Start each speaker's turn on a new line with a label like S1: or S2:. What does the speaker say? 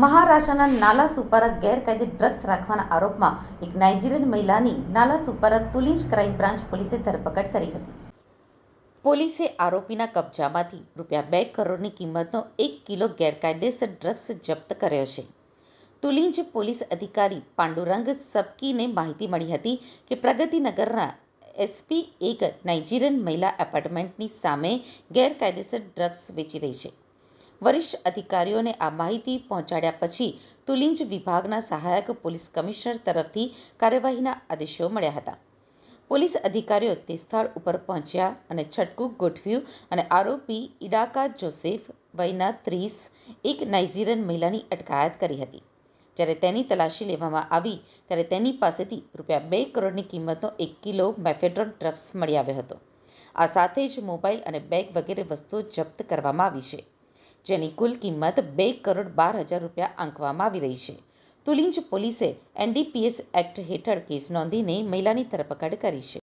S1: બનાસકાંઠાના નાલા સુપારા ગેરકાયદે ડ્રગ્સ રાખવાના આરોપમાં એક નાઇજીરિયન મહિલાની નાલા સુપારા તુલિંજ ક્રાઇમ બ્રાન્ચ પોલીસે ધરપકડ કરી હતી. પોલીસે આરોપીના કબજામાંથી રૂપિયા બે કરોડની કિંમતનો એક કિલો ગેરકાયદેસર ડ્રગ્સ જપ્ત કર્યો છે. તુલિંજ પોલીસ અધિકારી પાંડુરંગ સબકીને માહિતી મળી હતી કે પ્રગતિનગરના એસપી એક નાઇજીરિયન મહિલા એપાર્ટમેન્ટની સામે ગેરકાયદેસર ડ્રગ્સ વેચી રહી છે. વરિષ્ઠ અધિકારીઓને આ માહિતી પહોંચાડ્યા પછી તુલિંજ વિભાગના સહાયક પોલીસ કમિશનર તરફથી કાર્યવાહીના આદેશો મળ્યા હતા. પોલીસ અધિકારીઓ તે સ્થળ ઉપર પહોંચ્યા અને છટકું ગોઠવ્યું અને આરોપી ઇડાકા જોસેફ વયના ત્રીસ એક નાઇજીરિયન મહિલાની અટકાયત કરી હતી. જ્યારે તેની તલાશી લેવામાં આવી, ત્યારે તેની પાસેથી રૂપિયા બે કરોડની કિંમતનો એક કિલો મેફેડ્રોન ડ્રગ્સ મળી આવ્યો હતો. આ સાથે જ મોબાઈલ અને બેગ વગેરે વસ્તુઓ જપ્ત કરવામાં આવી છે. જેની કુલ કિંમત બે કરોડ બાર હજાર રૂપિયા આંકવામાં આવી રહી છે. તુલિંજ પોલીસે એનડીપીએસ એક્ટ હેઠળ કેસ નોંધીને મહિલાની ધરપકડ કરી છે.